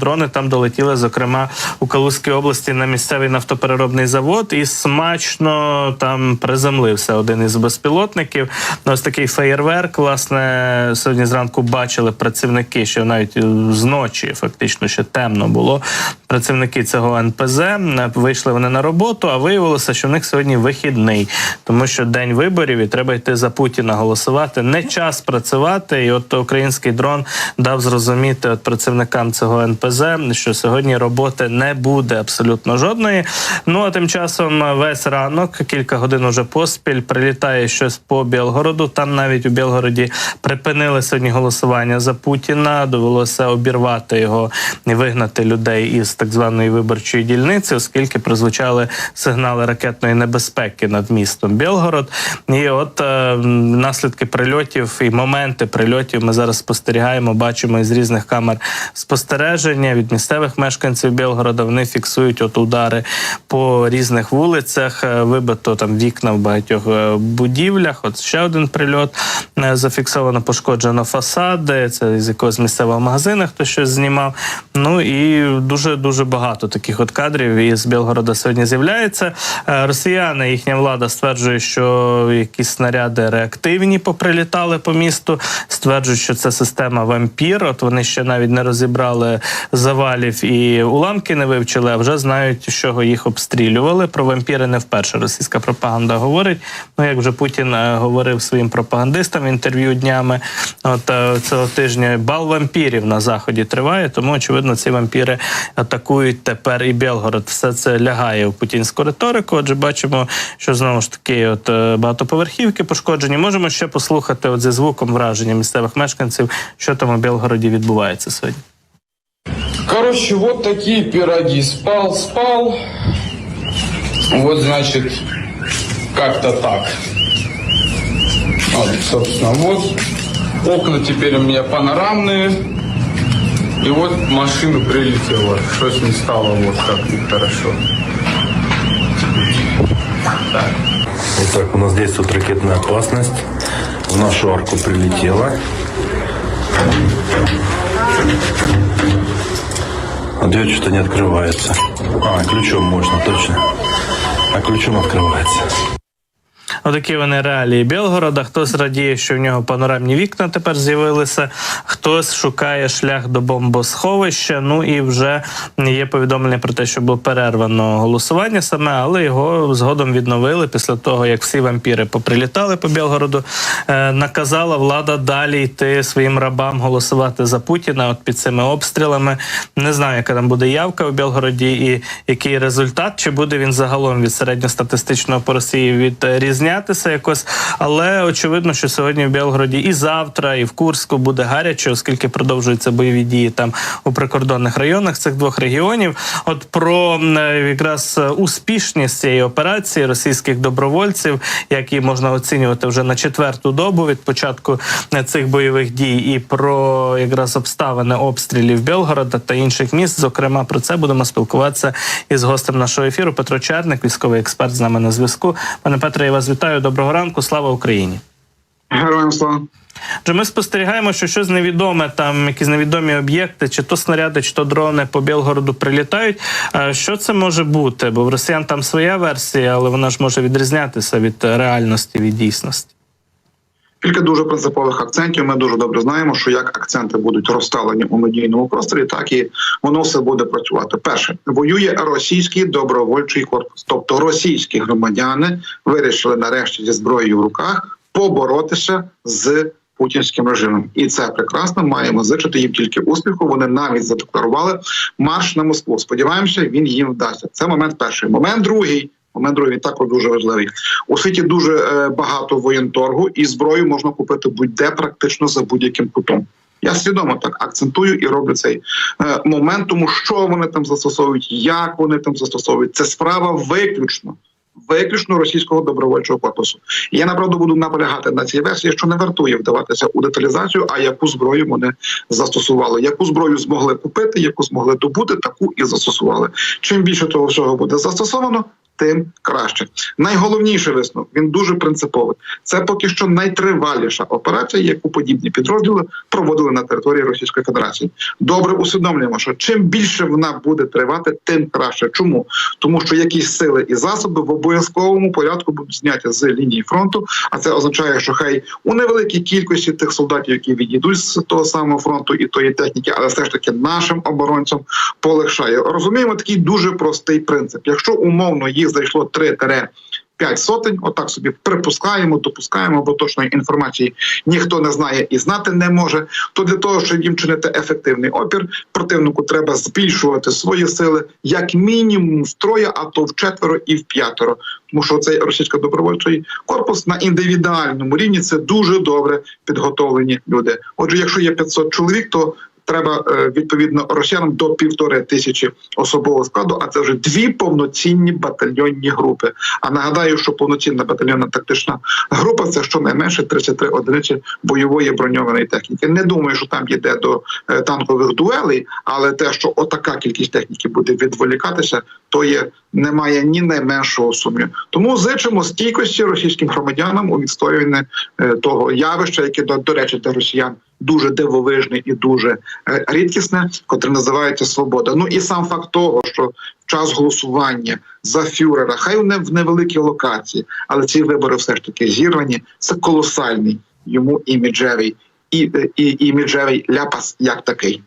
Дрони там долетіли, зокрема у Калузькій області на місцевий нафтопереробний завод, і смачно там приземлився один із безпілотників. Ну, Ось такий феєрверк. Власне, сьогодні зранку бачили працівники, що навіть е, зночі, фактично, ще темно було. Працівники цього НПЗ е, вийшли вони на роботу, а виявилося, що в них сьогодні вихідний, тому що день виборів і треба йти за Путіна голосувати. Не час працювати. І от український дрон дав зрозуміти от працівникам цього НПЗ, що сьогодні роботи не буде абсолютно жодної. Ну а тим часом весь ранок, кілька годин уже поспіль, прилітає щось по Білгороду. Там навіть у Білгороді припинили сьогодні голосування за Путіна. Довелося обірвати його і вигнати людей із так званої виборчої дільниці, оскільки прозвучали сигнали ракетної небезпеки над містом Білгород. І от е, наслідки прильотів і моменти прильотів ми зараз спостерігаємо, бачимо із різних камер спостереження від місцевих мешканців Білгорода. Вони фіксують от удари по різних вулицях. Е, Вибито там вікна в багатьох е, будівлях. От ще один прильот Е, зафіксовано, пошкоджено фасади. Це з якогось місцевого магазину хто щось знімав. Ну і дуже дуже багато таких от кадрів із Білгорода сьогодні з'являється. Росіяни, їхня влада стверджує, що якісь снаряди реактивні поприлітали по місту. Стверджують, що це система вампір. От вони ще навіть не розібрали завалів і уламки не вивчили, а вже знають, чого їх обстрілювали. Про вампіри не вперше російська пропаганда говорить. Ну як вже Путін е, говорив своїм пропагандистам в інтерв'ю днями. От е, цього тижня бал вампірів на заході триває, тому очевидно ці вампіри атакують тепер і Білгород. Все це лягає в путінську риторику. Отже, бачимо, що знову ж таки, от е, багатоповерхівки пошкоджені. Можемо ще послухати от зі звуком враження місцевих мешканців, що там у Білгороді відбувається сьогодні. Короче, вот такие пироги. Спал, спал. Вот, значит, как-то так. Вот, собственно, вот. Окна теперь у меня панорамные. И вот машина прилетела. Что с ней стало вот как нехорошо. Так. Вот так у нас действует ракетная опасность. В нашу арку прилетела. Дверь что-то не открывается. А, ключом можно, точно. А ключом открывается. Отакі вони реалії Білгорода. Хтось радіє, що в нього панорамні вікна тепер з'явилися, хтось шукає шлях до бомбосховища. Ну і вже є повідомлення про те, що було перервано голосування саме, але його згодом відновили після того, як всі вампіри поприлітали по Білгороду. Е, наказала влада далі йти своїм рабам голосувати за Путіна. От під цими обстрілами не знаю, яка там буде явка у Білгороді і який результат, чи буде він загалом від середньостатистичного по Росії відрізнятися якось. Але очевидно, що сьогодні в Білгороді і завтра, і в Курську буде гаряче, оскільки продовжуються бойові дії там у прикордонних районах цих двох регіонів. От про е, якраз успішність цієї операції російських добровольців, які можна оцінювати вже на четверту добу від початку е, цих бойових дій, і про якраз обставини обстрілів Білгорода та інших міст. Зокрема, про це будемо спілкуватися із гостем нашого ефіру. Петро Черник, військовий експерт, з нами на зв'язку. Пане Петре, я вас вітаю. Доброго ранку. Слава Україні. Героям слава. Отже, ми спостерігаємо, що щось невідоме, там якісь невідомі об'єкти, чи то снаряди, чи то дрони по Білгороду прилітають. А Що це може бути? Бо в росіян там своя версія, але вона ж може відрізнятися від реальності, від дійсності. Кілька дуже принципових акцентів. Ми дуже добре знаємо, що як акценти будуть розставлені у медійному просторі, так і воно все буде працювати. Перше воює російський добровольчий корпус, тобто російські громадяни вирішили нарешті зі зброєю в руках поборотися з путінським режимом, і це прекрасно. Маємо зичити їм тільки успіху. Вони навіть задекларували марш на Москву. Сподіваємося, він їм вдасться. Це момент перший. Момент другий. Момент другий також дуже важливий. У світі дуже е, багато воєнторгу, і зброю можна купити будь-де практично за будь-яким кутом. Я свідомо так акцентую і роблю цей е, момент, тому що вони там застосовують, як вони там застосовують. Це справа виключно. Виключно російського добровольчого корпусу. І я направду буду наполягати на цій версії, що не вартує вдаватися у деталізацію, а яку зброю вони застосували, яку зброю змогли купити, яку змогли добути, таку і застосували. Чим більше того всього буде застосовано, тим краще. Найголовніший висновок він дуже принциповий. Це поки що найтриваліша операція, яку подібні підрозділи проводили на території Російської Федерації. Добре усвідомлюємо, що чим більше вона буде тривати, тим краще. Чому? Тому що якісь сили і засоби в обов'язковому порядку будуть зняті з лінії фронту. А це означає, що хай у невеликій кількості тих солдатів, які відійдуть з того самого фронту і тої техніки, але все ж таки нашим оборонцям полегшає. Розуміємо такий дуже простий принцип. Якщо умовно їх зайшло 3 5 сотень, отак собі припускаємо, допускаємо, бо точної інформації ніхто не знає і знати не може. То для того, щоб їм чинити ефективний опір, противнику треба збільшувати свої сили як мінімум в троє, а то в четверо і в п'ятеро. Тому що цей російсько добровольчий корпус на індивідуальному рівні це дуже добре підготовлені люди. Отже, якщо є 500 чоловік, то треба е, відповідно росіянам до півтори тисячі особового складу, а це вже дві повноцінні батальйонні групи. А нагадаю, що повноцінна батальйонна тактична група це щонайменше 33 одиниці бойової броньованої техніки. Не думаю, що там йде до е, танкових дуелей, але те, що отака кількість техніки буде відволікатися, то є немає ні найменшого сумніву. Тому зичимо стійкості російським громадянам у відстоюванні е, того явища, яке до речі для росіян дуже дивовижне і дуже е, рідкісне, котре називається свобода. Ну і сам факт того, що час голосування за фюрера, хай не в невеликій локації, але ці вибори все ж таки зірвані. Це колосальний йому іміджевий і, і іміджевий ляпас як такий.